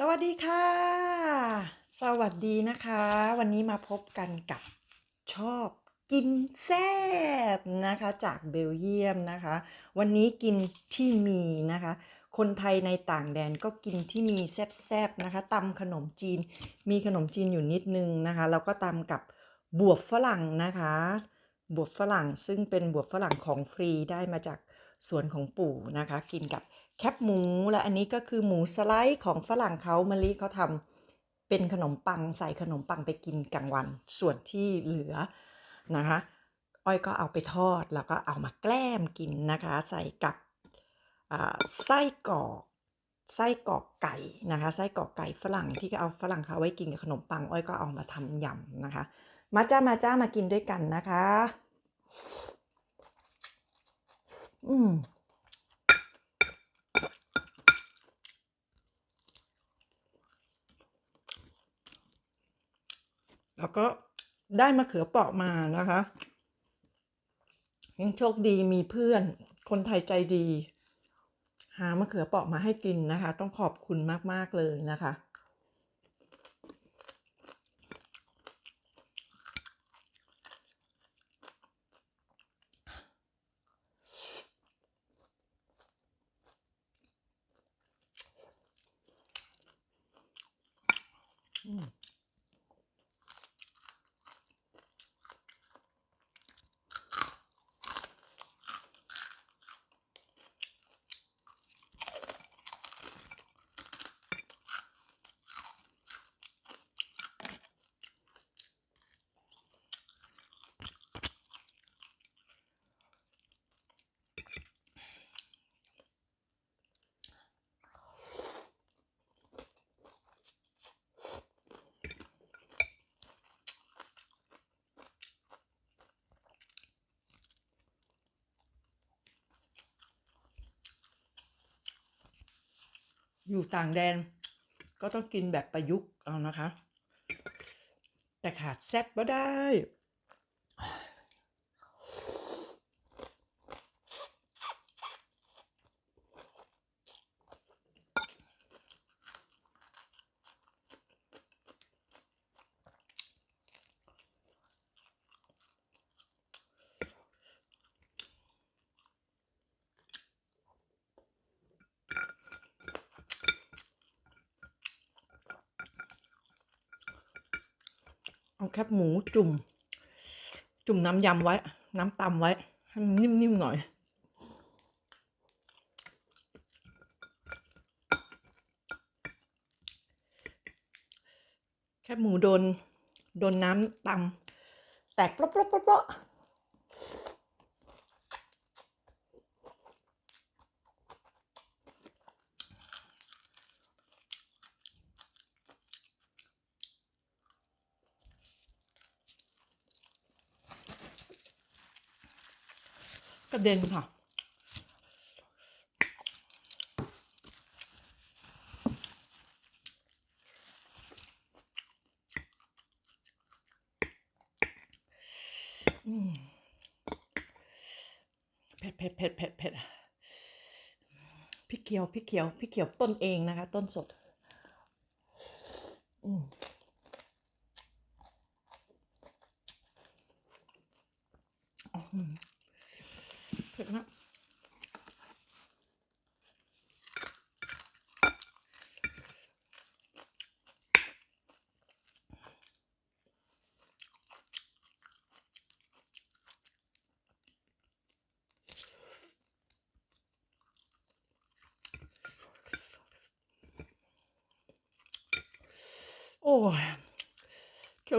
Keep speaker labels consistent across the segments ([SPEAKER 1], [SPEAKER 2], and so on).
[SPEAKER 1] สวัสดีค่ะ สวัสดีนะคะ วันนี้มาพบกันกับชอบกินแซ่บนะคะจากเบลเยียมนะคะ วันนี้กินที่มีนะคะ คนไทยในต่างแดนก็กินที่มีแซ่บๆนะคะตำขนมจีน มีขนมจีนอยู่นิดนึงนะคะ แล้วก็ตำกับบวบฝรั่งนะคะ บวบฝรั่งซึ่งเป็นบวบฝรั่งของฟรีได้มาจาก สวนของปู่นะคะ กินกับแคบหมู และอันนี้ก็คือหมูสไลด์ของฝรั่งเขามะลิเขาทำเป็นขนมปังใส่ขนมปังไปกินกลางวัน ส่วนที่เหลือนะคะอ้อยก็เอาไปทอดแล้วก็เอามาแกล้มกินนะคะ ใส่กับไส้กรอกไส้กรอกไก่นะคะไส้กรอกไก่ฝรั่งที่เอาฝรั่งเขาไว้กินกับขนมปังอ้อยก็เอามาทำยำนะคะ มาจ้ามาจ้ามากินด้วยกันนะคะ อืมแล้วก็ได้มะเขือเปราะมานะคะ ยังโชคดีมีเพื่อนคนไทยใจดี หามะเขือเปราะมาให้กินนะคะ ต้องขอบคุณมาก ๆ เลยนะคะ อยู่ต่างแดน ก็ต้องกินแบบประยุกต์เอานะคะ แต่ขาดแซ่บก็ได้ เอาแคบหมูจุ่ม จุ่มน้ำยำไว้ น้ำตำไว้ ให้มันนิ่มๆหน่อยแคบหมูโดน โดนน้ำตำแตกปล๊อกๆๆ ระเด็นค่ะ เผ็ดเผ็ดเผ็ดเผ็ดเผ็ดพริกเขียวพริกเขียวพริกเขียวต้นเองนะคะ ต้นสด อืมอื้อหือเผ็ดมาก โอ้ยเขียว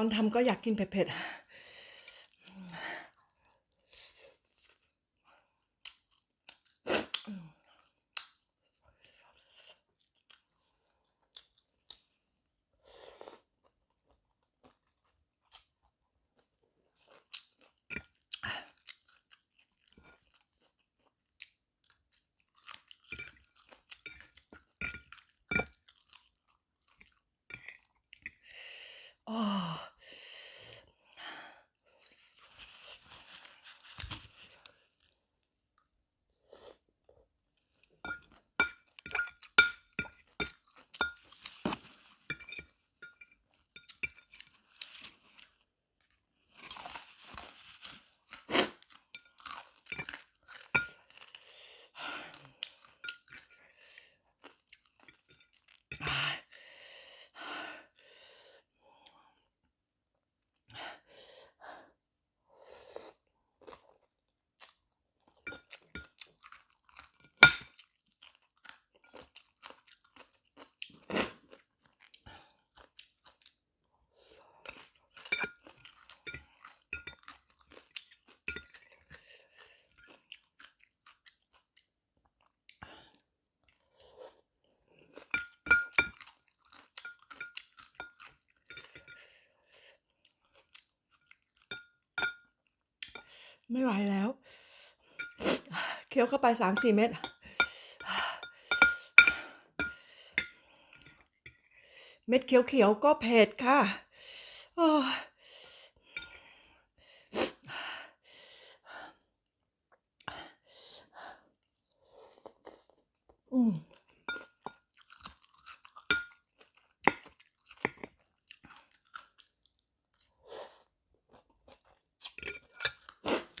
[SPEAKER 1] ตอนทำก็อยากกินเผ็ดๆ ไม่ไหวแล้ว เคี้ยวเข้าไปสามสี่เม็ดเม็ดเขียวๆก็เผ็ดค่ะโอ้อืม ก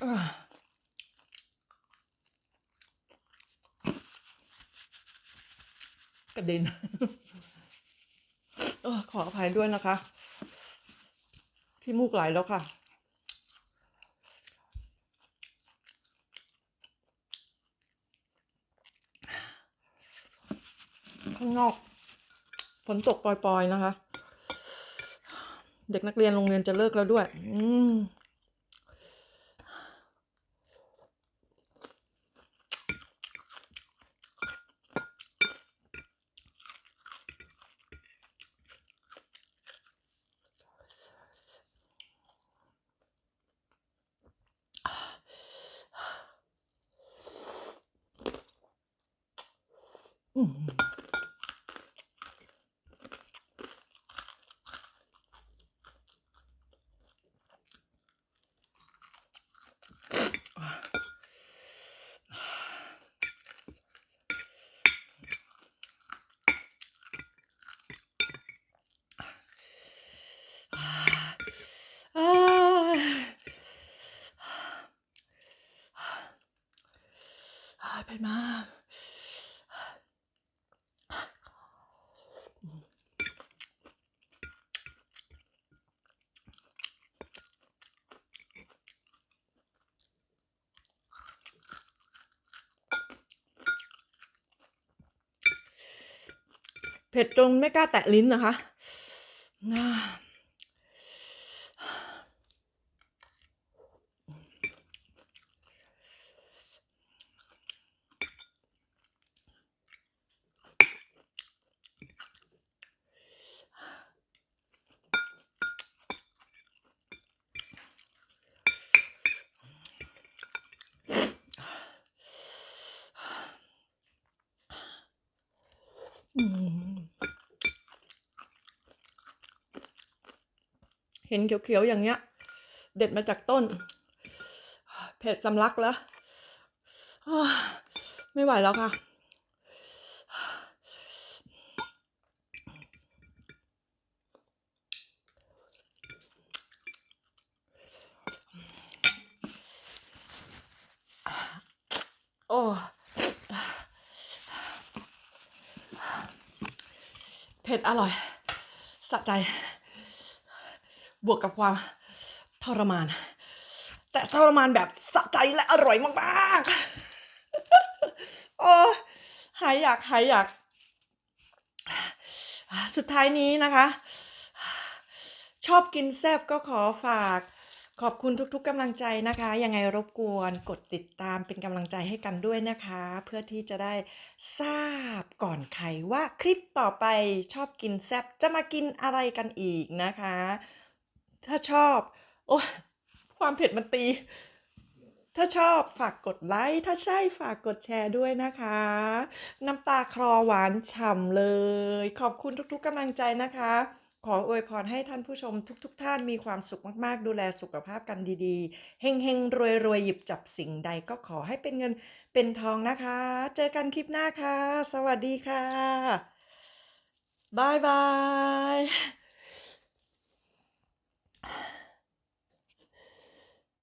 [SPEAKER 1] ระเด็นอขออภัยด้วยนะคะ ที่มูกไหลแล้วค่ะข้างนอกฝนตกปล่อยๆนะคะ เด็กนักเรียนโรงเรียนจะเลิกแล้วด้วย อืม อื เผ็ดจนไม่กล้าแตะลิ้นนะคะ เห็นเขียวๆอย่างเงี้ย เด็ดมาจากต้น เผ็ดสำลักแล้วอ้าวไม่ไหวแล้วค่ะโอ้เผ็ดอร่อยสะใจ บวกกับความทรมาน แต่ทรมานแบบสะใจและอร่อยมากๆโอ้หายอยากหายอยาก สุดท้ายนี้นะคะ ชอบกินแซบก็ขอฝากขอบคุณทุกๆกำลังใจนะคะ ยังไงรบกวนกดติดตามเป็นกำลังใจให้กันด้วยนะคะ เพื่อที่จะได้ทราบก่อนใครว่าคลิปต่อไปชอบกินแซบจะมากินอะไรกันอีกนะคะ ถ้าชอบ โอ้ความเผ็ดมันตี ถ้าชอบฝากกดไลค์ ถ้าใช่ฝากกดแชร์ด้วยนะคะ น้ำตาคลอหวานฉ่ำเลย ขอบคุณทุกๆกำลังใจนะคะ ขออวยพรให้ท่านผู้ชมทุกๆทท่านมีความสุขมากๆ ดูแลสุขภาพกันดีๆ เฮงๆ รวยๆ หยิบจับสิ่งใดก็ขอให้เป็นเงินเป็นทองนะคะ เจอกันคลิปหน้าค่ะ สวัสดีค่ะบายบาย